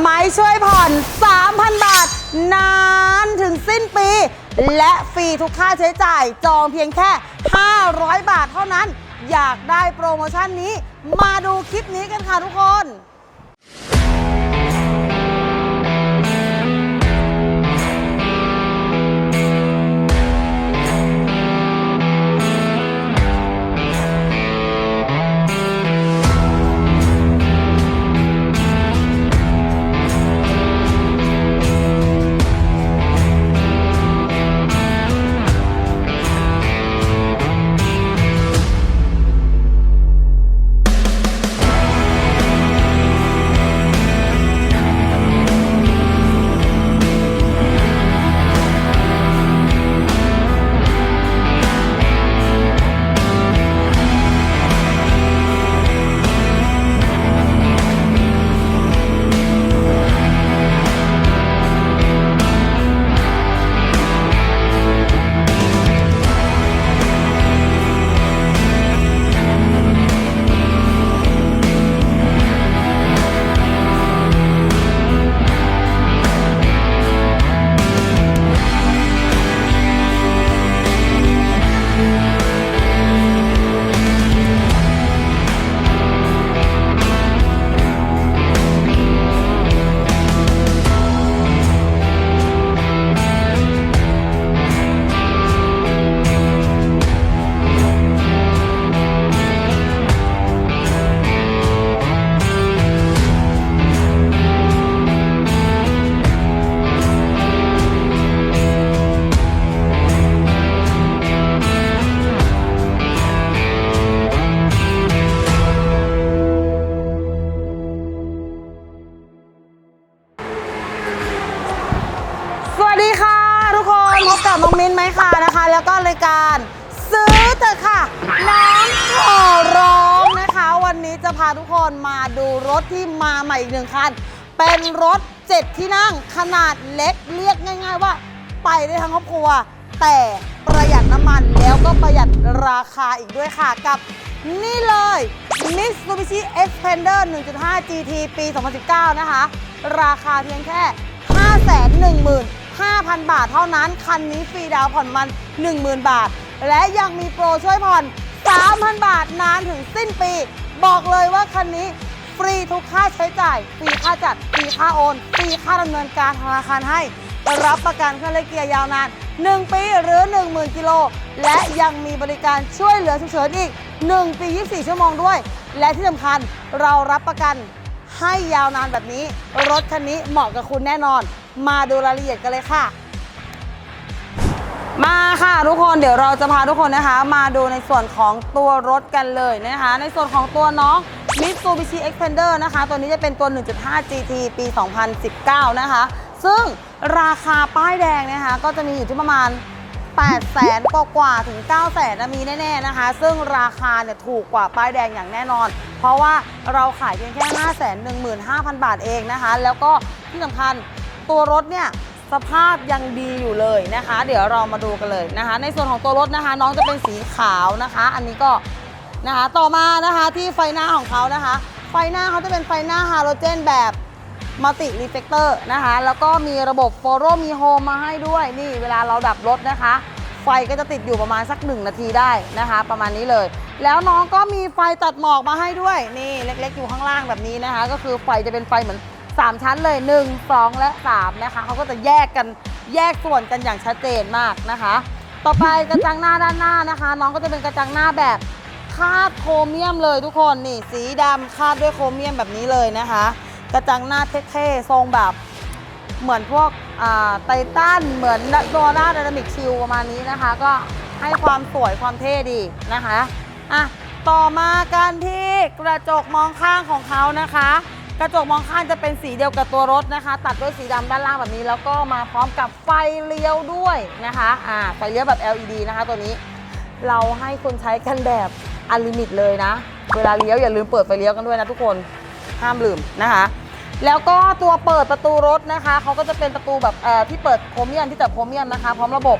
ไม้ช่วยผ่อน 3,000 บาท นานถึงสิ้นปี และฟรีทุกค่าใช้จ่ายจองเพียงแค่ 500 บาทเท่านั้น อยากได้โปรโมชั่นนี้ มาดูคลิปนี้กันค่ะทุกคนัว แต่ประหยัดน้ำมันแล้วก็ประหยัดราคาอีกด้วยค่ะกับนี่เลย Mitsubishi Xpander 1.5 GT ปี 2019 นะคะ ราคาเพียงแค่ 515,000 บาทเท่านั้น คันนี้ฟรีดาวน์ผ่อนมัน 10,000 บาท และยังมีโปรช่วยผ่อน 3,000 บาทนานถึงสิ้นปี บอกเลยว่าคันนี้ฟรีทุกค่าใช้จ่าย ฟรีค่าจัด ฟรีค่าโอน ฟรีค่าดำเนินการธนาคารให้ รับประกันเครื่องเล่นเกียร์ยาวนาน 1 ปีหรือ 10,000 กิโล และยังมีบริการช่วยเหลือฉุกเฉินอีก 1 ปี 24 ชั่วโมงด้วย และที่สำคัญเรารับประกันให้ยาวนานแบบนี้ รถคันนี้เหมาะกับคุณแน่นอน มาดูรายละเอียดกันเลยค่ะ มาค่ะทุกคนเดี๋ยวเราจะพาทุกคนนะคะ มาดูในส่วนของตัวรถกันเลยนะคะ ในส่วนของตัวน้อง Mitsubishi Xpander นะคะ ตัวนี้จะเป็นตัว 1.5 GT ปี 2019 นะคะ ซึ่งราคาป้ายแดงนะคะก็จะมีอยู่ที่ประมาณ 8 แสนกว่ากว่าถึง 9 แสนนะมีแน่ๆนะคะ ซึ่งราคาเนี่ยถูกกว่าป้ายแดงอย่างแน่นอน เพราะว่าเราขายเพียงแค่ 5 1 5 0 0 0 บาทเองนะคะ แล้วก็ที่สำคัญตัวรถเนี่ยสภาพยังดีอยู่เลยนะคะ เดี๋ยวเรามาดูกันเลยนะคะ ในส่วนของตัวรถนะคะ น้องจะเป็นสีขาวนะคะ อันนี้ก็นะคะต่อมานะคะที่ไฟหน้าของเขานะคะ ไฟหน้าเขาจะเป็นไฟหน้าฮาโลเจนแบบ มัลติรีเฟกเตอร์นะคะ แล้วก็มีระบบโฟโรมีโฮมมาให้ด้วยนี่เวลาเราดับรถนะคะ ไฟก็จะติดอยู่ประมาณสัก 1 นาทีได้นะคะ ประมาณนี้เลย แล้วน้องก็มีไฟตัดหมอกมาให้ด้วย นี่เล็กๆอยู่ข้างล่างแบบนี้นะคะ ก็คือไฟจะเป็นไฟเหมือน 3 ชั้นเลย 1 2 และ 3 นะคะเขาก็จะแยกกันแยกส่วนกันอย่างชัดเจนมากนะคะ ต่อไปกระจังหน้าด้านหน้านะคะ น้องก็จะเป็นกระจังหน้าแบบคาดโครเมียมเลยทุกคนนี่สีดำคาดด้วยโครเมียมแบบนี้เลยนะคะ กระจังหน้าเท่ๆทรงแบบเหมือนพวกไททันเหมือนโดนาดนามิกชิลประมาณนี้นะคะ ก็ให้ความสวยความเท่ดีนะคะอะต่อมากันที่กระจกมองข้างของเขานะคะ กระจกมองข้างจะเป็นสีเดียวกับตัวรถนะคะ ตัดด้วยสีดำด้านล่างแบบนี้ แล้วก็มาพร้อมกับไฟเลี้ยวด้วยนะคะอ่าไฟเลี้ยวแบบ LED นะคะตัวนี้ เราให้คนใช้กันแบบอันลิมิตเลยนะ เวลาเลี้ยวอย่าลืมเปิดไฟเลี้ยวกันด้วยนะทุกคนห้ามลืมนะคะ แล้วก็ตัวเปิดประตูรถนะคะเขาก็จะเป็นประตูแบบที่เปิดโครเมียมที่จับโครเมียมนะคะ พร้อมระบบ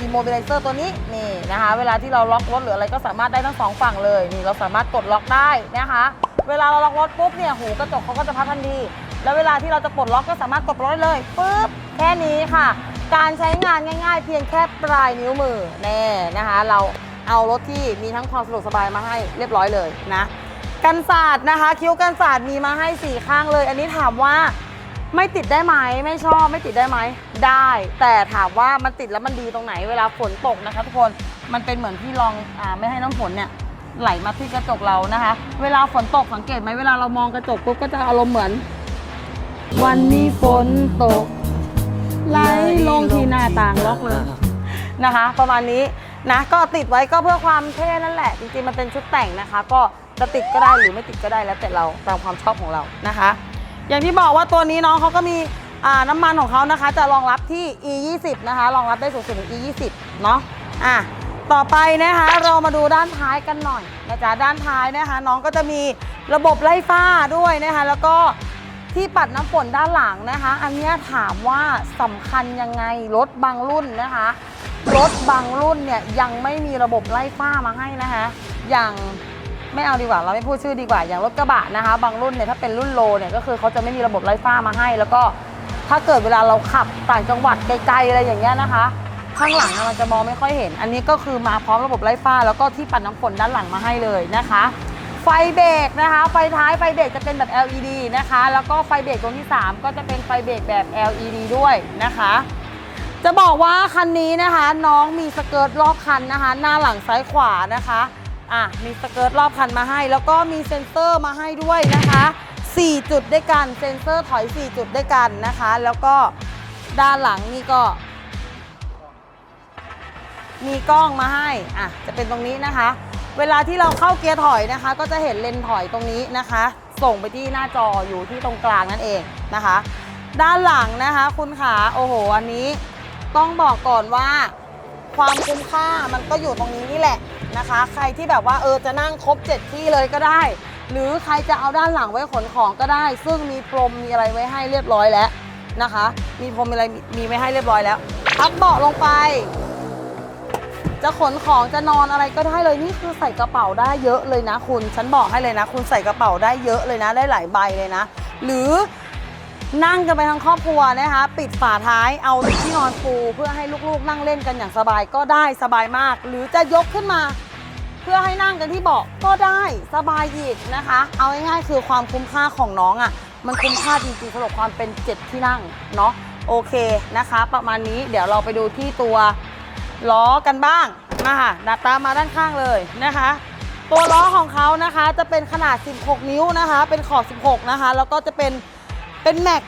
อิโมบิลิเซอร์ตัวนี้นี่นะคะ เวลาที่เราล็อกรถหรืออะไรก็สามารถได้ทั้งสองฝั่งเลยนี่เราสามารถกดล็อกได้นะคะ เวลาเราล็อกรถปุ๊บเนี่ยหูกระจกเขาก็จะพับทันทีแล้วเวลาที่เราจะปลดล็อกก็สามารถกดปลดได้เลยปุ๊บแค่นี้ค่ะ การใช้งานง่าย ๆ เพียงแค่ปลายนิ้วมือแน่นะคะ เราเอารถที่มีทั้งความสะดวกสบายมาให้เรียบร้อยเลยนะ กันศาสตร์นะคะ คิ้วกันศาสตร์มีมาให้สี่ข้างเลย อันนี้ถามว่าไม่ติดได้ไหมไม่ชอบไม่ติดได้ไหมได้ แต่ถามว่ามันติดแล้วมันดีตรงไหนเวลาฝนตกนะคะ ทุกคนมันเป็นเหมือนที่รองอาไม่ให้น้ำฝนเนี่ยไหลมาที่กระจกเรานะคะ เวลาฝนตกสังเกตไหมเวลาเรามองกระจกปุ๊บก็จะอารมณ์เหมือน วันนี้ฝนตกไหลลงที่หน้าต่างล็อกเลยนะคะ ประมาณนี้นะก็ติดไว้ก็เพื่อความเท่นั่นแหละ จริงๆมันเป็นชุดแต่งนะคะ ก็ จะติดก็ได้หรือไม่ติดก็ได้แล้วแต่เราตามความชอบของเรานะคะ อย่างที่บอกว่าตัวนี้น้องเขาก็มีน้ำมันของเขานะคะ จะรองรับที่ e 2 0นะคะรองรับได้สูงสุดถึง e 2 0เนาะอะต่อไปนะคะเรามาดูด้านท้ายกันหน่อยนะจ๊ะด้านท้ายนะคะ น้องก็จะมีระบบไล่ฟ้าด้วยนะคะ แล้วก็ที่ปัดน้ำฝนด้านหลังนะคะ อันเนี้ยถามว่าสำคัญยังไงรถบางรุ่นนะคะรถบางรุ่นเนี่ยยังไม่มีระบบไล่ฝ้ามาให้นะคะ อย่าง ไม่เอาดีกว่าเราไม่พูดชื่อดีกว่าอย่างรถกระบะนะคะ บางรุ่นเนี่ยถ้าเป็นรุ่นโลเนี่ยก็คือเขาจะไม่มีระบบไล่ฝ้ามาให้ แล้วก็ถ้าเกิดเวลาเราขับต่างจังหวัดไกลๆอะไรอย่างเงี้ยนะคะ ข้างหลังอะมันจะมองไม่ค่อยเห็น อันนี้ก็คือมาพร้อมระบบไล่ฝ้า แล้วก็ที่ปัดน้ำฝนด้านหลังมาให้เลยนะคะ ไฟเบรกนะคะ ไฟท้ายไฟเบรกจะเป็นแบบ LED นะคะ แล้วก็ไฟเบรกตรงที่ 3 ก็จะเป็นไฟเบรกแบบ LED ด้วยนะคะจะบอกว่าคันนี้นะคะน้องมีสเกิร์ตรอบคันนะคะ หน้าหลังซ้ายขวานะคะ อะมีสเกิร์ตรอบคันมาให้ แล้วก็มีเซ็นเซอร์มาให้ด้วยนะคะ 4 จุดด้วยกันเซ็นเซอร์ถอย 4 จุดด้วยกันนะคะ แล้วก็ด้านหลังนี่ก็ มีกล้องมาให้อะจะเป็นตรงนี้นะคะ เวลาที่เราเข้าเกียร์ถอยนะคะ ก็จะเห็นเลนถอยตรงนี้นะคะ ส่งไปที่หน้าจออยู่ที่ตรงกลางนั่นเองนะคะ ด้านหลังนะคะคุณขาโอ้โหอันนี้ต้องบอกก่อนว่า ความคุ้มค่ามันก็อยู่ตรงนี้นี่แหละ นะคะ ใครที่แบบว่าเออจะนั่งครบ 7 ที่เลยก็ได้ หรือใครจะเอาด้านหลังไว้ขนของก็ได้ ซึ่งมีพรมมีอะไรไว้ให้เรียบร้อยแล้วนะคะ มีพรมมีอะไรมีไว้ให้เรียบร้อยแล้วพับเบาะลงไป จะขนของจะนอนอะไรก็ได้เลยนี่คือใส่กระเป๋าได้เยอะเลยนะคุณ ฉันบอกให้เลยนะ คุณใส่กระเป๋าได้เยอะเลยนะ ได้หลายใบเลยนะ หรือ นั่งกันไปทั้งครอบครัวนะคะ ปิดฝาท้ายเอาที่นอนปูเพื่อให้ลูกๆ นั่งเล่นกันอย่างสบายก็ได้สบายมาก หรือจะยกขึ้นมา เพื่อให้นั่งกันที่เบาะก็ได้สบายอีกนะคะ เอาง่ายๆคือความคุ้มค่าของน้องอะ่ะ มันคุ้มค่าจริงๆสำหรับความเป็นเจ็ดที่นั่งเนาะโอเคนะคะ ประมาณนี้เดี๋ยวเราไปดูที่ตัวล้อกันบ้างมาค่ะดัดตามมาด้านข้างเลยนะคะ ตัวล้อของเขานะคะจะเป็นขนาด 16 นิ้วนะคะ เป็นขอบ 16 นะคะ แล้วก็จะเป็น เป็นแม็ก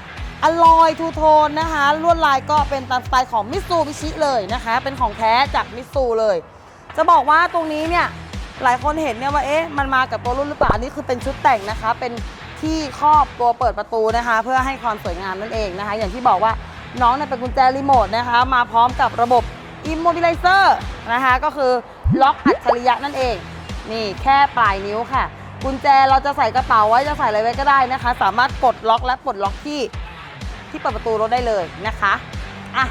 อลอยทูโทนนะคะ ลวดลายก็เป็นตามสไตล์ของมิ t ซูบิชิเลยนะคะ เป็นของแท้จากมิ t ซูเลย จะบอกว่าตรงนี้เนี่ยหลายคนเห็นเนี่ยว่าเอ๊ะมันมากับตัวรุ่นหรือเปล่าอันนี้คือเป็นชุดแต่งนะคะ เป็นที่ครอบตัวเปิดประตูนะคะ เพื่อให้ความสวยงามนั่นเองนะคะ อย่างที่บอกว่าน้องเนี่ยเป็นกุญแจรีโมทนะคะ มาพร้อมกับระบบ Immobilizer นะคะ ก็คือล็อกอัจฉริยะนั่นเอง นี่แค่ปลายนิ้วค่ะ กุญแจเราจะใส่กระเป๋าไว้จะใส่อะไรไว้ก็ได้นะคะ สามารถกดล็อกและปลดล็อกที่ที่เปิดประตูรถได้เลยนะคะอะ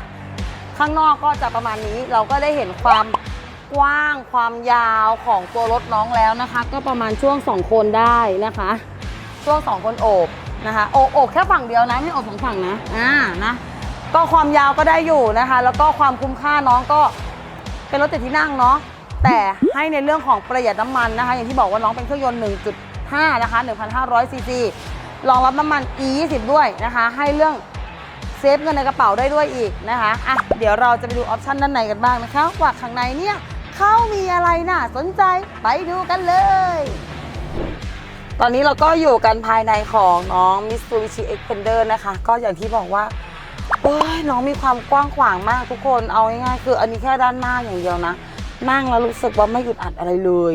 ข้างนอกก็จะประมาณนี้เราก็ได้เห็นความกว้างความยาวของตัวรถน้องแล้วนะคะ ก็ประมาณช่วง 2 คนได้นะคะ ช่วง 2 คนโอบนะคะโอบโอบแค่ฝั่งเดียวนะไม่โอบสองฝั่งนะอ่านะก็ความยาวก็ได้อยู่นะคะ แล้วก็ความคุ้มค่าน้องก็เป็นรถติดที่นั่งเนาะ แต่ให้ในเรื่องของประหยัดน้ำมันนะคะ อย่างที่บอกว่าน้องเป็นเครื่องยนต์ 1.5 นะคะ 1,500 ซีซีรองรับน้ำมัน E20 ด้วยนะคะ ให้เรื่องเซฟเงินในกระเป๋าได้ด้วยอีกนะคะอะเดี๋ยวเราจะไปดูออปชันด้านในกันบ้างนะคะ ว่าข้างในเนี่ยเขามีอะไรน่าสนใจไปดูกันเลย ตอนนี้เราก็อยู่กันภายในของน้อง Mitsubishi Xpander นะคะ ก็อย่างที่บอกว่าโอ้ยน้องมีความกว้างขวางมากทุกคนเอาง่ายๆคืออันนี้แค่ด้านหน้าอย่างเดียวนะ นั่งแล้วรู้สึกว่าไม่อึดอัดอะไรเลย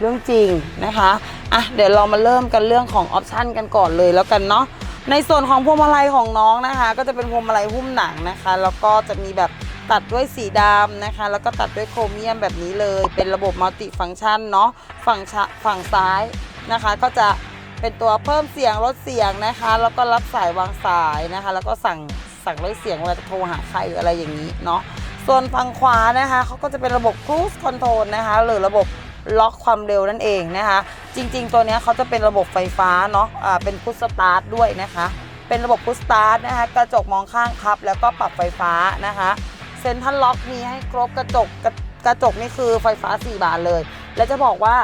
เรื่องจริงนะคะอะเดี๋ยวเรามาเริ่มกันเรื่องของออปชันกันก่อนเลยแล้วกันเนาะในส่วนของพวงมาลัยของน้องนะคะ ก็จะเป็นพวงมาลัยหุ้มหนังนะคะ แล้วก็จะมีแบบตัดด้วยสีดำนะคะ แล้วก็ตัดด้วยโครเมียมแบบนี้เลย เป็นระบบมัลติฟังก์ชันเนาะฝั่งฝั่งซ้ายนะคะ ก็จะเป็นตัวเพิ่มเสียงลดเสียงนะคะ แล้วก็รับสายวางสายนะคะ แล้วก็สั่งสั่งลดเสียงเวลาจะโทรหาใครหรืออะไรอย่างนี้เนาะ ส่วนฝั่งขวานะคะเขาก็จะเป็นระบบ cruise control นะคะหรือระบบล็อกความเร็วนั่นเองนะคะ จริงๆ ตัวนี้เขาจะเป็นระบบไฟฟ้าเนาะอ่าเป็นพุชสตาร์ทด้วยนะคะ เป็นระบบพุชสตาร์ทนะคะกระจกมองข้างพับ แล้วก็ปรับไฟฟ้านะคะเซ็นทรัลล็อกมีให้ครบกระจกกระกระจกนี่คือไฟฟ้า 4 บานเลย และจะบอกว่า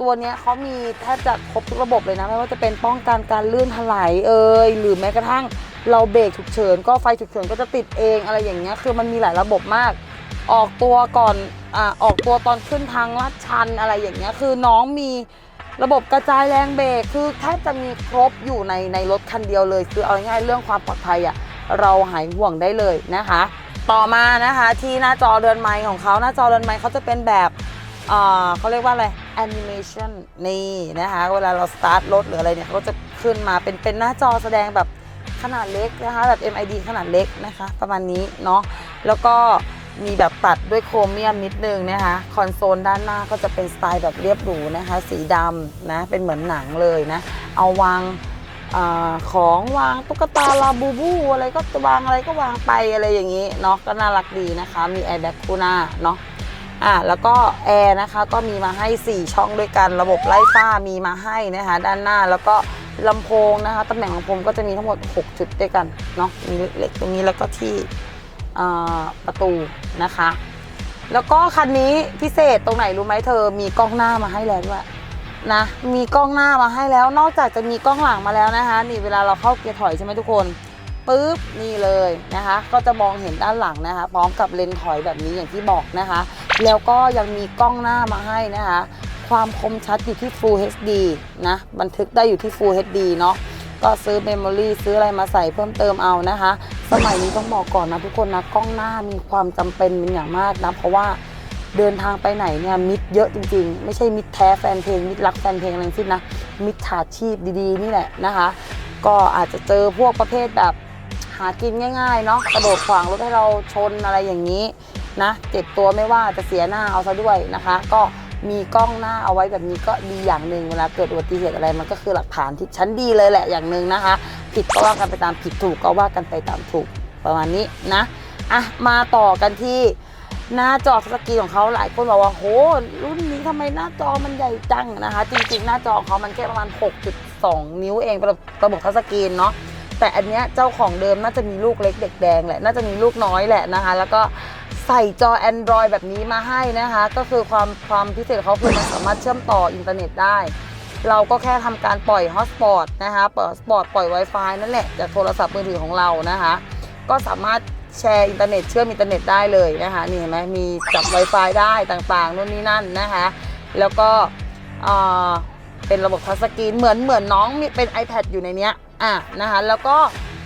ตัวนี้เขามีแทบจะครบทุกระบบเลยนะไม่ว่าจะเป็นป้องกันการลื่นถลายเอ่ยหรือแม้กระทั่ง เราเบรกฉุกเฉินก็ไฟฉุกเฉินก็จะติดเองอะไรอย่างเงี้ยคือมันมีหลายระบบมาก ออกตัวก่อนอ่าออกตัวตอนขึ้นทางลาดชันอะไรอย่างเงี้ยคือน้องมีระบบกระจายแรงเบรกคือแทบจะมีครบอยู่ในในรถคันเดียวเลย คือเอาง่ายเรื่องความปลอดภัยอะเราหายห่วงได้เลยนะคะ ต่อมานะคะที่หน้าจอเรือนไม้ของเขาหน้าจอเรือนไม้เขาจะเป็นแบบอ่าเขาเรียกว่าอะไรแอนิเมชันนี่นะคะ เวลาเราสตาร์ทรถหรืออะไรเนี่ยเขาจะขึ้นมาเป็นเป็นหน้าจอแสดงแบบ ขนาดเล็กนะคะแบบ MID ขนาดเล็กนะคะ ประมาณนี้เนาะแล้วก็มีแบบตัดด้วยโครเมียมนิดนึงนะคะคอนโซลด้านหน้าก็จะเป็นสไตล์แบบเรียบหรูนะคะ สีดำนะเป็นเหมือนหนังเลยนะ เอาวางอของวางตุ๊กตาลาบูบูอะไรก็วางอะไรก็วางไปอะไรอย่างนี้เนาะก็น่ารักดีนะคะ มีแอร์แบ็กคู่หน้าเนาะอะแล้วก็แอร์นะคะก็มีมาให้ 4 ช่องด้วยกัน ระบบไล่ฟ้ามีมาให้นะคะ ด้านหน้าแล้วก็ ลำโพงนะคะตำแหน่งลำโพงก็จะมีทั้งหมด 6 จุดด้วยกันเนาะมีเล็กตรงนี้แล้วก็ที่ประตูนะคะ แล้วก็คันนี้พิเศษตรงไหนรู้ไหมเธอ มีกล้องหน้ามาให้แล้วด้วยนะมีกล้องหน้ามาให้แล้ว นอกจากจะมีกล้องหลังมาแล้วนะคะนี่เวลาเราเข้าเกียร์ถอยใช่ไหมทุกคนปุ๊บนี่เลยนะคะ ก็จะมองเห็นด้านหลังนะคะ พร้อมกับเลนถอยแบบนี้อย่างที่บอกนะคะ แล้วก็ยังมีกล้องหน้ามาให้นะคะ ความคมชัดอยู่ที่ Full HD นะ บันทึกได้อยู่ที่ Full HD เนาะก็ซื้อเมมโมรี่ซื้ออะไรมาใส่เพิ่มเติมเอานะคะ สมัยนี้ต้องบอกก่อนนะทุกคนนะกล้องหน้ามีความจำเป็นเป็นอย่างมากนะ เพราะว่าเดินทางไปไหนเนี่ยมิดเยอะจริงๆ ไม่ใช่มิดแท้แฟนเพลง มิดรักแฟนเพลงอะไรสิ้นนะ มิดฉาชีพดีๆ นี่แหละนะคะ ก็อาจจะเจอพวกประเภทแบบหากินง่ายๆเนาะกระโดดขวางรถให้เราชนอะไรอย่างนี้นะเจ็บตัวไม่ว่าจะเสียหน้าเอาซะด้วยนะคะ ก็ มีกล้องหน้าเอาไว้แบบนี้ก็ดีอย่างหนึ่งเวลาเกิดอุบัติเหตุอะไรมันก็คือหลักฐานที่ชั้นดีเลยแหละอย่างหนึ่งนะคะ ผิดก็ว่ากันไปตามผิดถูกก็ว่ากันไปตามถูกประมาณนี้นะอะมาต่อกันที่หน้าจอทัชสกีของเขาหลายคนบอกว่าโหรุ่นนี้ทำไมหน้าจอมันใหญ่จังนะคะ จริงๆ หน้าจอของเขามันแค่ประมาณ 6.2 นิ้วเองเป็นระบบทัชสกรีนเนาะแต่อันเนี้ยเจ้าของเดิมน่าจะมีลูกเล็กเด็กแดงแหละน่าจะมีลูกน้อยแหละนะคะ แล้วก็ ใส่จอ Android แบบนี้มาให้นะคะ ก็คือความความพิเศษเขาคือมันสามารถเชื่อมต่ออินเทอร์เน็ตได้ เราก็แค่ทำการปล่อยฮอตสปอตนะคะปล่อยฮอตสปอตปล่อย Wi-Fi นั่นแหละจากโทรศัพท์มือถือของเรานะคะ ก็สามารถแชร์อินเทอร์เน็ตเชื่อมอินเทอร์เน็ตได้เลยนะคะนี่เห็นไหมมีจับ Wi-Fi ได้ต่างๆนู่นนี่นั่นนะคะ แล้วก็เป็นระบบทัชสกรีนเหมือนเหมือนน้องมีเป็น iPad อยู่ในเนี้ยอะนะคะแล้วก็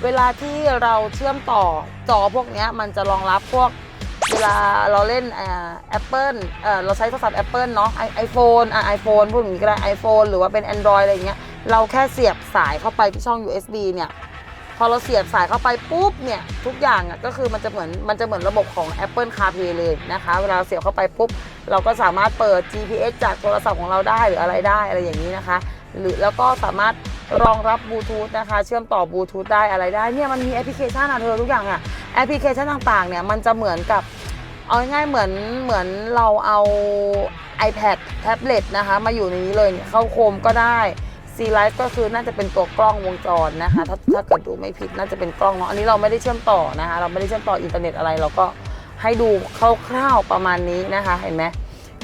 เวลาที่เราเชื่อมต่อจอพวกนี้มันจะรองรับพวก เวลาเราเล่นแอ่า Apple เอ่อเราใช้โทรศัพท์ Apple เนาะไอโฟนไอโฟนพูดอย่างนี้ก็ได้ iPhone หรือว่าเป็น Android อะไรอย่างเงี้ยเราแค่เสียบสายเข้าไปที่ช่อง USB เนี่ยพอเราเสียบสายเข้าไปปุ๊บเนี่ยทุกอย่างอะก็คือมันจะเหมือนมันจะเหมือนระบบของ Apple CarPlay เลยนะคะ เวลาเราเสียบเข้าไปปุ๊บ เราก็สามารถเปิด GPS จากโทรศัพท์ของเราได้หรืออะไรได้อะไรอย่างนี้นะคะ หรือแล้วก็สามารถรองรับบลูทูธนะคะ เชื่อมต่อบลูทูธได้อะไรได้เนี่ยมันมีแอปพลิเคชันอะเธอทุกอย่างอะแอปพลิเคชันต่างๆเนี่ยมันจะเหมือนกับ เอาง่ายเหมือนเหมือนเราเอา iPad แท็บเล็ตนะคะ มาอยู่ในนี้เลยเนี่ยเข้าโคมก็ได้ C Live ก็คือน่าจะเป็นตัวกล้องวงจรนะคะ ถ้าถ้าเกิดดูไม่ผิดน่าจะเป็นกล้องเนาะอันนี้เราไม่ได้เชื่อมต่อนะคะ เราไม่ได้เชื่อมต่ออินเทอร์เน็ตอะไร เราก็ให้ดูคร่าวๆประมาณนี้นะคะ เห็นไหม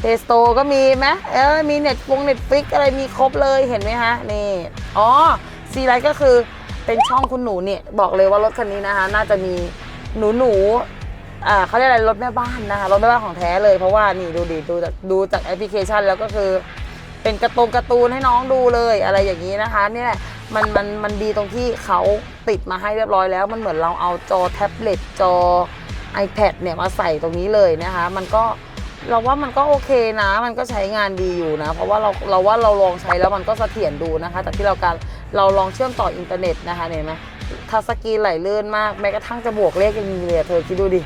Play Store ก็มีไหมเออมีเน็ตฟงเน็ตฟิกอะไรมีครบเลยเห็นไหมคะนี่อ๋อ C Live ก็คือเป็นช่องคุณหนูเนี่ยบอกเลยว่ารถคันนี้นะคะ น่าจะมีหนูหนูๆ อ่าเขาเรียกอะไรรถแม่บ้านนะคะรถแม่บ้านของแท้เลย เพราะว่านี่ดูดิดูจากดูจากแอปพลิเคชันแล้วก็คือ เป็นการะตูนการ์ตูนให้น้องดูเลยอะไรอย่างนี้นะคะนี่ยมันมันมันดีตรงที่เขาติดมาให้เรียบร้อยแล้วมันเหมือนเราเอาจอแท็บเล็ตจอ iPad เนี่ยมาใส่ตรงนี้เลยนะคะ มันก็เราว่ามันก็โอเคนะ มันก็ใช้งานดีอยู่นะ เพราะว่าเราเราว่าเราลองใช้แล้วมันก็เสถียรดูนะคะจากที่เราการเราลองเชื่อมต่ออินเทอร์เน็ตนะคะเห็นไหมทัชสกรีนไหลลื่นมากแม้กระทั่งจะบวกเลขยังมีเลยเธอคิดดูดิ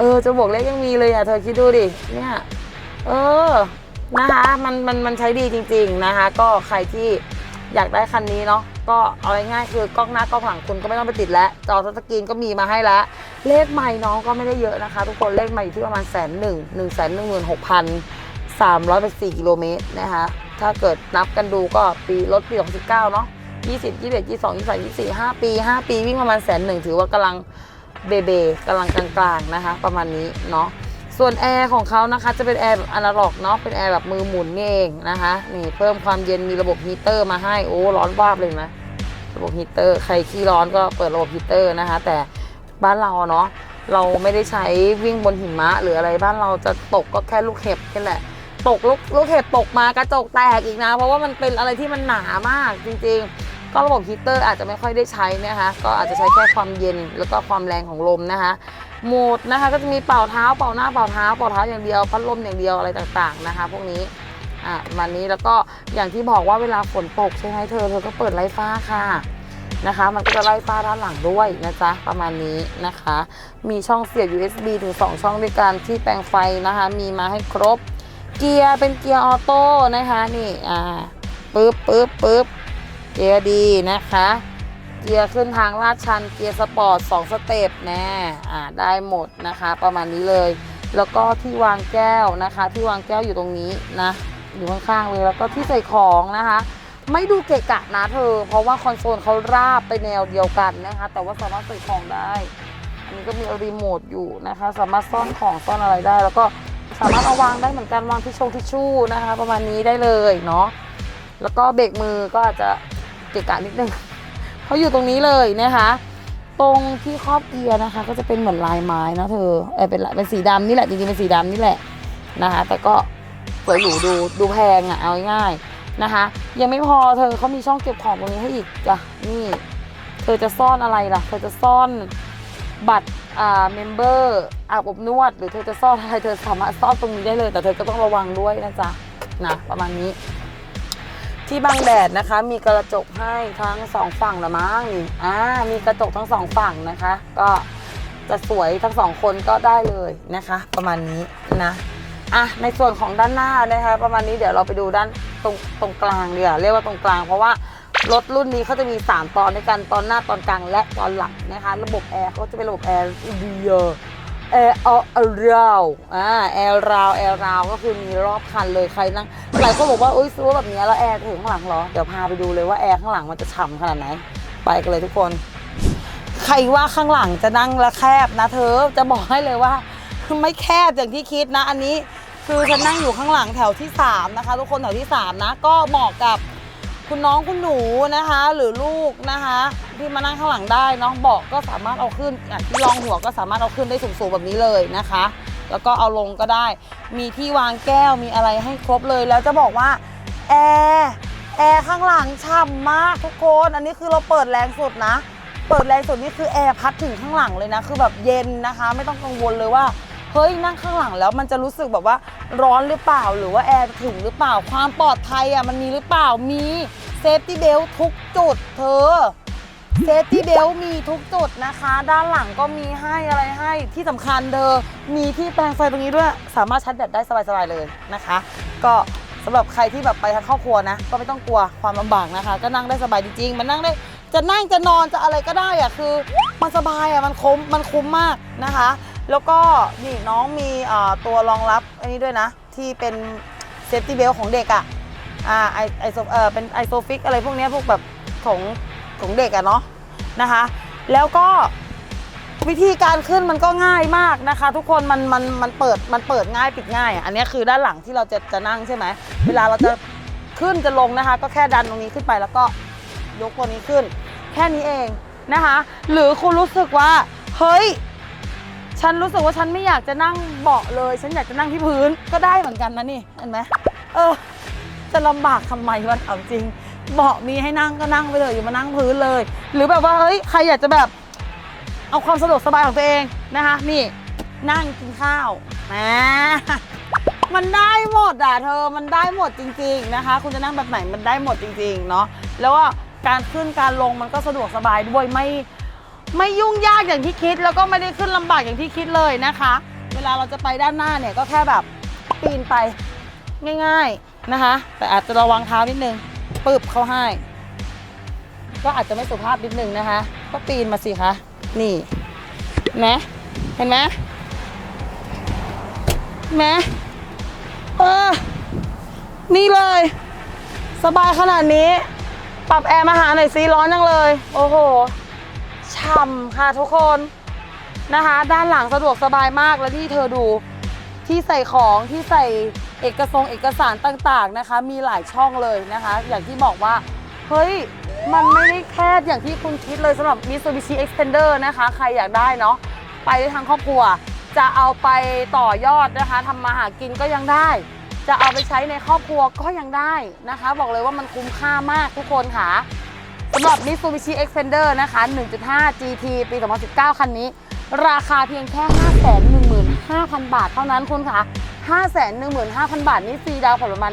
เออจะบวกเลขยังมีเลยอะเธอคิดดูดิเนี่ยเออนะคะมันมันมันใช้ดีจริง ๆนะคะ ก็ใครที่อยากได้คันนี้เนาะก็เอาง่ายๆคือกล้องหน้ากล้องหลังคุณก็ไม่ต้องไปติดแล้ว จอทัชสกรีนก็มีมาให้แล้วเลขใหม่น้องก็ไม่ได้เยอะนะคะ ทุกคนเลขใหม่อยู่ที่ประมาณแสนหนึ่งหนึ่งแสนหนึ่งหมื่นหกพัน384กิโลเมตรนะคะถ้าเกิดนับกันดูก็ปีรถปี2019เก้าเนาะ20 21 22 23 24 5ปี5ปีวิ่งประมาณแสนหนึ่งถือว่ากำลัง เบเบกำลังกลางๆนะคะ ประมาณนี้เนาะส่วนแอร์ของเขานะคะจะเป็นแอร์แบบอนาล็อกเนาะเป็นแอร์แบบมือหมุนนี่เองนะคะนี่เพิ่มความเย็นมีระบบฮีเตอร์มาให้โอ้ร้อนวาบเลยนไหมระบบฮีเตอร์ใครขี้ร้อนก็เปิดระบบฮีเตอร์นะคะ แต่บ้านเราเนาะเราไม่ได้ใช้วิ่งบนหิมะ หรืออะไรบ้านเราจะตกก็แค่ลูกเห็บแค่แหละตกลูกลูกเห็บตกมากระจกแตกอีกนะ เพราะว่ามันเป็นอะไรที่มันหนามากจริง ๆ ก็ระบบฮีเตอร์อาจจะไม่ค่อยได้ใช้นะคะ ก็อาจจะใช้แค่ความเย็นแล้วก็ความแรงของลมนะคะโหมดนะคะก็จะมีเป่าเท้าเป่าหน้าเป่าเท้าเป่าเท้าอย่างเดียวพัดลมอย่างเดียวอะไรต่างๆนะคะ พวกนี้อะมันนี้แล้วก็อย่างที่บอกว่าเวลาฝนตกใช่ไหมเธอเธอก็เปิดไล่ฟ้าค่ะนะคะ มันก็จะไล่ฟ้าด้านหลังด้วยนะจ๊ะประมาณนี้นะคะ มีช่องเสียบ USB ถึง 2 ช่องด้วยกันที่แปลงไฟนะคะ มีมาให้ครบ เกียร์เป็นเกียร์ออโต้นะคะนี่อ่าปึ๊บปึ๊บปึ๊บ เกียร์ดีนะคะ เกียร์ขึ้นทางลาดชัน เกียร์สปอร์ต2สเต็ปแน่อ่าได้หมดนะคะ ประมาณนี้เลย แล้วก็ที่วางแก้วนะคะ ที่วางแก้วอยู่ตรงนี้นะ อยู่ข้างๆเลยแล้วก็ที่ใส่ของนะคะ ไม่ดูเกะกะนะเธอ เพราะว่าคอนโซลเขาราบไปแนวเดียวกันนะคะ แต่ว่าสามารถใส่ของได้อันนี้ก็มีรีโมทอยู่นะคะ สามารถซ่อนของซ่อนอะไรได้ แล้วก็สามารถเอาวางได้เหมือนกันวางที่ชงทิชชู่นะคะ ประมาณนี้ได้เลยเนาะแล้วก็เบรกมือก็อาจจะ เกะกะนิดนึงเขาอยู่ตรงนี้เลยนะคะ ตรงที่ครอบเกียร์นะคะ ก็จะเป็นเหมือนลายไม้นะเธอเออเป็นลายเป็นสีดำนี่แหละจริงๆเป็นสีดำนี่แหละนะคะ แต่ก็สวยหรูดูดูแพงอะเอาง่ายๆนะคะ ยังไม่พอเธอเขามีช่องเก็บของตรงนี้ให้อีกจ้ะนี่ เธอจะซ่อนอะไรล่ะ เธอจะซ่อนบัตรอ่าเมมเบอร์อาบอบนวด หรือเธอจะซ่อนอะไรเธอสามารถซ่อนตรงนี้ได้เลย แต่เธอก็ต้องระวังด้วยนะจ๊ะนะประมาณนี้ ที่บังแดดนะคะ มีกระจกให้ทั้งสองฝั่งละมั้งอ่ามีกระจกทั้งสองฝั่งนะคะ ก็จะสวยทั้งสองคนก็ได้เลยนะคะ ประมาณนี้นะอะในส่วนของด้านหน้านะคะ ประมาณนี้เดี๋ยวเราไปดูด้านตรงตรงกลางเดียวเรียกว่าตรงกลาง เพราะว่ารถรุ่นนี้เขาจะมี 3 ตอนด้วยกันตอนหน้าตอนกลางและตอนหลังนะคะ ระบบแอร์เขาจะเป็นระบบแอร์ดีเยอ แอร์เอเอาราวอ่าแอร์ราวแอร์ราวก็คือมีรอบคันเลยใครนั่งหลายคนบอกว่าอุ้ยซื้อแบบนี้แล้วแอร์ถึงข้างหลังเหรอเดี๋ยวพาไปดูเลยว่าแอร์ข้างหลังมันจะฉ่ำขนาดไหน ไปกันเลยทุกคน ใครว่าข้างหลังจะนั่งละแคบนะเธอจะบอกให้เลยว่า ไม่แคบอย่างที่คิดนะ อันนี้คือฉันนั่งอยู่ข้างหลังแถวที่ 3 นะคะ ทุกคนแถวที่ 3 นะ ก็เหมาะกับ คุณน้องคุณหนูนะคะ หรือลูกนะคะ ที่มานั่งข้างหลังได้น้องเบาะก็สามารถเอาขึ้นอย่างที่รองหัวก็สามารถเอาขึ้นได้สูงๆแบบนี้เลยนะคะ แล้วก็เอาลงก็ได้ มีที่วางแก้วมีอะไรให้ครบเลยแล้วจะบอกว่าแอร์แอร์ข้างหลังฉ่ำมากทุกคนอันนี้คือเราเปิดแรงสุดนะ เปิดแรงสุดนี่คือแอร์พัดถึงข้างหลังเลยนะ คือแบบเย็นนะคะ ไม่ต้องกังวลเลยว่า เฮ้ยนั่งข้างหลังแล้วมันจะรู้สึกแบบว่าร้อนหรือเปล่าหรือว่าแอร์ถึงหรือเปล่าความปลอดภัยอะมันมีหรือเปล่ามีเซฟตี้เบลทุกจุดเธอเซฟตี้เบลมีทุกจุดนะคะ ด้านหลังก็มีให้อะไรให้ที่สำคัญเธอมีที่แปลงไฟตรงนี้ด้วย สามารถชาร์จแบตได้สบายๆเลยนะคะ ก็สำหรับใครที่แบบไปทั้งครอบครัวนะ ก็ไม่ต้องกลัวความลำบากนะคะ ก็นั่งได้สบายจริงๆมันนั่งได้จะนั่งจะนอนจะอะไรก็ได้อะคือ มันสบายอะมันคุ้มมันคุ้มมากนะคะ แล้วก็นี่น้องมีตัวรองรับอันนี้ด้วยนะ ที่เป็นเซฟตี้เบลของเด็กอะอ่าไอไอโซเออเป็นไอโซฟิกอะไรพวกนี้พวกแบบของของเด็กอะเนาะนะคะ แล้วก็วิธีการขึ้นมันก็ง่ายมากนะคะ ทุกคนมันมันมันเปิดมันเปิดง่ายปิดง่ายอันนี้คือด้านหลังที่เราจะจะนั่งใช่ไหมเวลาเราจะขึ้นจะลงนะคะ ก็แค่ดันตรงนี้ขึ้นไปแล้วก็ยกตัวนี้ขึ้น แค่นี้เองนะคะ หรือคุณรู้สึกว่าเฮ้ย ฉันรู้สึกว่าฉันไม่อยากจะนั่งเบาะเลย ฉันอยากจะนั่งที่พื้นก็ได้เหมือนกันนะนี่เห็นไหมเออ จะลำบากทำไมวะถามจริง เบาะมีให้นั่งก็นั่งไปเลยอยู่ามานั่งพื้นเลย หรือแบบว่าเฮ้ยใครอยากจะแบบเอาความสะดวกสบายของตัวเองนะคะ นี่นั่งกินข้าวแหมมันได้หมดอะเธอมันได้หมดจริง ๆนะคะ คุณจะนั่งแบบไหนมันได้หมดจริง ๆ เนาะแล้วว่าการขึ้นการลงมันก็สะดวกสบายด้วยไม่ ไม่ยุ่งยากอย่างที่คิด แล้วก็ไม่ได้ขึ้นลำบากอย่างที่คิดเลยนะคะ เวลาเราจะไปด้านหน้าเนี่ยก็แค่แบบปีนไปง่าย ๆนะคะ แต่อาจจะระวังเท้านิดนึงปึ๊บเข้าให้ ก็อาจจะไม่สุภาพนิดนึงนะคะ ก็ปีนมาสิคะนี่เห็นไหมเห็นไหมไหมเออนี่เลย สบายขนาดนี้ ปรับแอร์มาหาหน่อยซีร้อนจังเลย โอ้โห ช่ำค่ะทุกคนนะคะ ด้านหลังสะดวกสบายมากแล้วนี่เธอดูที่ใส่ของที่ใส่เอกสงเอกสารต่างๆนะคะ มีหลายช่องเลยนะคะ อย่างที่บอกว่า เฮ้ย มันไม่ได้แคบอย่างที่คุณคิดเลยสำหรับ Mitsubishi Expander นะคะ ใครอยากได้เนาะไปทั้งครอบครัว จะเอาไปต่อยอดนะคะทำมาหากินก็ยังได้ จะเอาไปใช้ในครอบครัวก็ยังได้นะคะ บอกเลยว่ามันคุ้มค่ามากทุกคนค่ะ สำหรับ Mitsubishi Xpander นะคะ 1.5 GT ปี 2019 คันนี้ ราคาเพียงแค่ 515,000 บาทเท่านั้นคุณค่ะ515,000 บาทนี่ฟรีดาวผ่อนประมาณ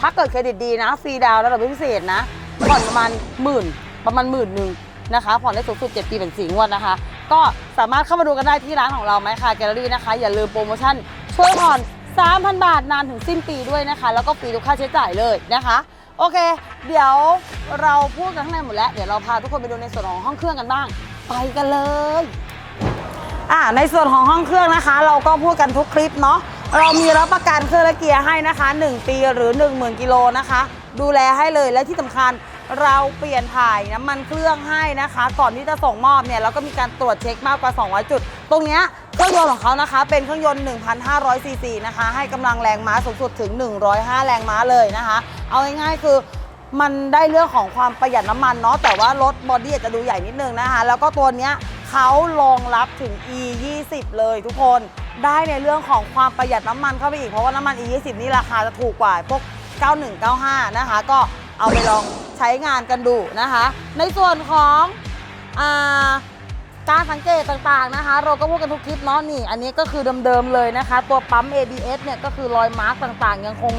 ถ้าเกิดเครดิตดีนะฟรีดาวน์ระดับพิเศษนะผ่อนประมาณหมื่นประมาณหมื่นหนึ่งนะคะผ่อนได้สูงสุด7ปีเป็นสีงวดนะคะ ก็สามารถเข้ามาดูกันได้ที่ร้านของเราไหมค่ะแกลเลอรี่นะคะ อย่าลืมโปรโมชั่นช่วยผ่อน 3,000 บาทนานถึงสิ้นปีด้วยนะคะ แล้วก็ฟรีทุกค่าใช้จ่ายเลยนะคะ โอเค เดี๋ยวเราพูดกันข้างในหมดแล้ว เดี๋ยวเราพาทุกคนไปดูในส่วนของห้องเครื่องกันบ้าง ไปกันเลยอ่าในส่วนของห้องเครื่องนะคะ เราก็พูดกันทุกคลิปเนาะเรามีรับประกันเครื่องและเกียร์ให้นะคะ 1 ปีหรือ 10,000กิโลนะคะ ดูแลให้เลยและที่สำคัญ เราเปลี่ยนถ่ายน้ำมันเครื่องให้นะคะ ก่อนที่จะส่งมอบเนี่ยเราก็มีการตรวจเช็คมากกว่า 200 จุด ตรงเนี้ยเครื่องยนต์ของเขานะคะ เป็นเครื่องยนต์ 1,500ซีซีนะคะ ให้กำลังแรงม้าสูงสุดถึง 105 แรงม้าเลยนะคะ เอาง่ายๆคือมันได้เรื่องของความประหยัดน้ำมันเนาะแต่ว่ารถบอดี้อาจจะดูใหญ่นิดนึงนะคะ แล้วก็ตัวเนี้ยเขารองรับถึง e 2 0เลยทุกคนได้ในเรื่องของความประหยัดน้ำมันเข้าไปอีกเพราะว่าน้ำมัน e 2 0นี่ราคาจะถูกกว่าพวก9195 นะคะ ก็ เอาไปลองใช้งานกันดูนะคะ ในส่วนของอการสังเกตต่างๆนะคะ เราก็พูดกันทุกคลิปเนาะนี่ อันนี้ก็คือเดิมๆเลยนะคะ ตัวปั๊ม ABS เนี่ยก็คือรอยมาร์กต่างๆ ยังคง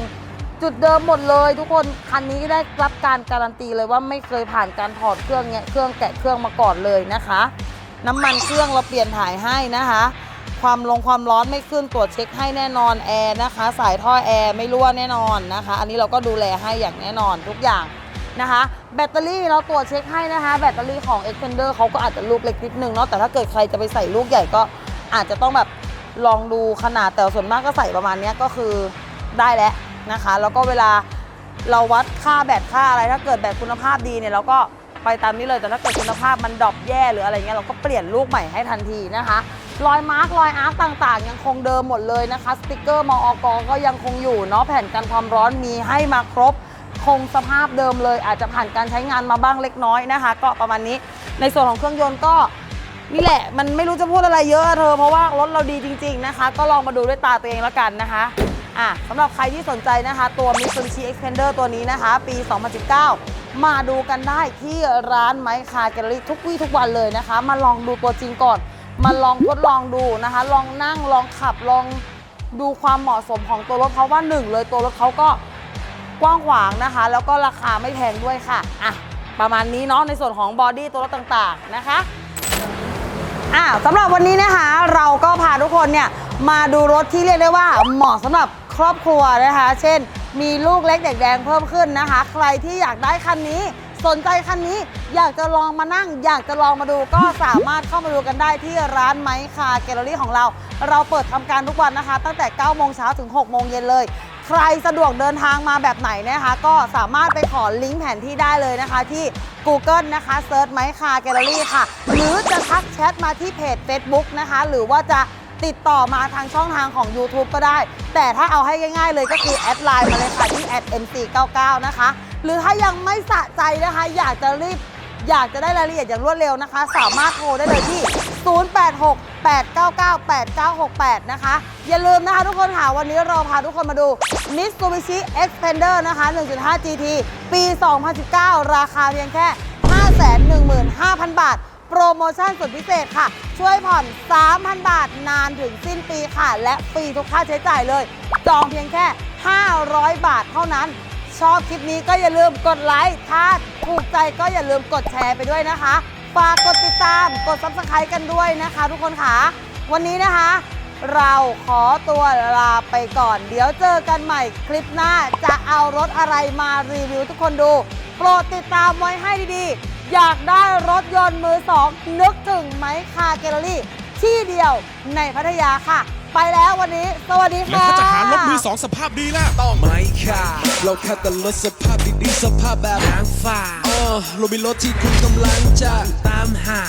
จุดเดิมหมดเลย ทุกคนคันนี้ได้รับการการันตีเลยว่าไม่เคยผ่านการถอดเครื่องเนี้ยเครื่องแกะเครื่องมาก่อนเลยนะคะ น้ำมันเครื่องเราเปลี่ยนถ่ายให้นะคะ ความลงความร้อนไม่ขึ้นตรวจเช็คให้แน่นอนแอร์นะคะ สายท่อแอร์ไม่รั่วแน่นอนนะคะ อันนี้เราก็ดูแลให้อย่างแน่นอนทุกอย่างนะคะ แบตเตอรี่เราตรวจเช็คให้นะคะ แบตเตอรี่ของ Extender เขาก็อาจจะลูกเล็กนิดนึงเนาะแต่ถ้าเกิดใครจะไปใส่ลูกใหญ่ก็อาจจะต้องแบบลองดูขนาดแต่ส่วนมากก็ใส่ประมาณนี้ก็คือได้แล้วนะคะ แล้วก็เวลาเราวัดค่าแบตค่าอะไร ถ้าเกิดแบตคุณภาพดีเนี่ยเราก็ไปตามนี้เลยแต่ถ้าเกิดคุณภาพมันดรอปแย่หรืออะไรเงี้ยเราก็เปลี่ยนลูกใหม่ให้ทันทีนะคะ รอยมาร์กรอยอาร์คต่างๆ ยังคงเดิมหมดเลยนะคะ สติกเกอร์มออกก็ยังคงอยู่เนาะแผ่นกันความร้อนมีให้มาครบ คงสภาพเดิมเลย อาจจะผ่านการใช้งานมาบ้างเล็กน้อยนะคะ ก็ประมาณนี้ ในส่วนของเครื่องยนต์ก็นี่แหละ มันไม่รู้จะพูดอะไรเยอะเธอ เพราะว่ารถเราดีจริง ๆนะคะ ก็ลองมาดูด้วยตาตัวเองแล้วกันนะคะอะสำหรับใครที่สนใจนะคะ ตัว Mitsubishi Expander ตัวนี้นะคะ ปี 2019 มาดูกันได้ที่ร้านไมค์คาแกลเลอรี่ทุกวี่ทุกวันเลยนะคะ มาลองดูตัวจริงก่อน มาลองทดลองดูนะคะ ลองนั่งลองขับลองดูความเหมาะสมของตัวรถเพราะว่าหนึ่งเลยตัวรถเขาก็กว้างขวางนะคะ แล้วก็ราคาไม่แพงด้วยค่ะอะประมาณนี้เนาะในส่วนของบอดี้ตัวรถต่างๆนะคะอะสำหรับวันนี้นะคะ เราก็พาทุกคนเนี่ยมาดูรถที่เรียกได้ว่าเหมาะสำหรับครอบครัวนะคะ เช่น มีลูกเล็กเด็กแดงเพิ่มขึ้นนะคะ ใครที่อยากได้คันนี้ สนใจคันนี้อยากจะลองมานั่ง อยากจะลองมาดูก็สามารถเข้ามาดูกันได้ที่ร้านไมค์คาแกลเลอรี่ของเรา เราเปิดทำการทุกวันนะคะ ตั้งแต่9โมงเช้าถึง6โมงเย็นเลย ใครสะดวกเดินทางมาแบบไหนนะคะ ก็สามารถไปขอลิงก์แผนที่ได้เลยนะคะ ที่ Google นะคะเซิร์ชไมค์คาแกลเลอรี่ค่ะ หรือจะทักแชทมาที่เพจ Facebook นะคะ หรือว่าจะติดต่อมาทางช่องทางของ YouTube ก็ได้ แต่ถ้าเอาให้ง่าย ๆ เลยก็คือแอดไลน์มาเลยค่ะที่ @nc99 นะคะ หรือถ้ายังไม่สะใจนะคะ อยากจะรีบอยากจะได้รายละเอียดอย่างรวดเร็วนะคะ สามารถโทรได้เลยที่ 0868998968 นะคะ อย่าลืมนะคะทุกคนค่ะวันนี้เราพาทุกคนมาดู Mitsubishi Expander นะคะ 1.5 GT ปี 2019 ราคาเพียงแค่ 515,000 บาท โปรโมชั่นสุดพิเศษค่ะ ช่วยผ่อน 3,000 บาทนานถึงสิ้นปีค่ะ และฟรีทุกค่าใช้จ่ายเลย จองเพียงแค่ 500 บาทเท่านั้น ชอบคลิปนี้ก็อย่าลืมกดไลค์ ถ้าถูกใจก็อย่าลืมกดแชร์ไปด้วยนะคะ ฝากกดติดตาม กด subscribe กันด้วยนะคะ ทุกคนค่ะ วันนี้นะคะ เราขอตัวลาไปก่อน เดี๋ยวเจอกันใหม่คลิปหน้า จะเอารถอะไรมารีวิวทุกคนดู โปรดติดตามไว้ให้ดีๆ อยากได้รถยนต์มือสองนึกถึงไหมคาแกลเลอรี่ที่เดียวในพัทยาค่ะ ไปไปแล้ววันนี้ สวัสดีแล้วค่ะถ้าจะหารถมือสองสภาพดีล่ะ ต้องไม่ค่ะเราแค่แต่รถสภาพดีๆสภาพแบบนางฟ้าเออเรามีรถที่คุณกำลังจะตามหา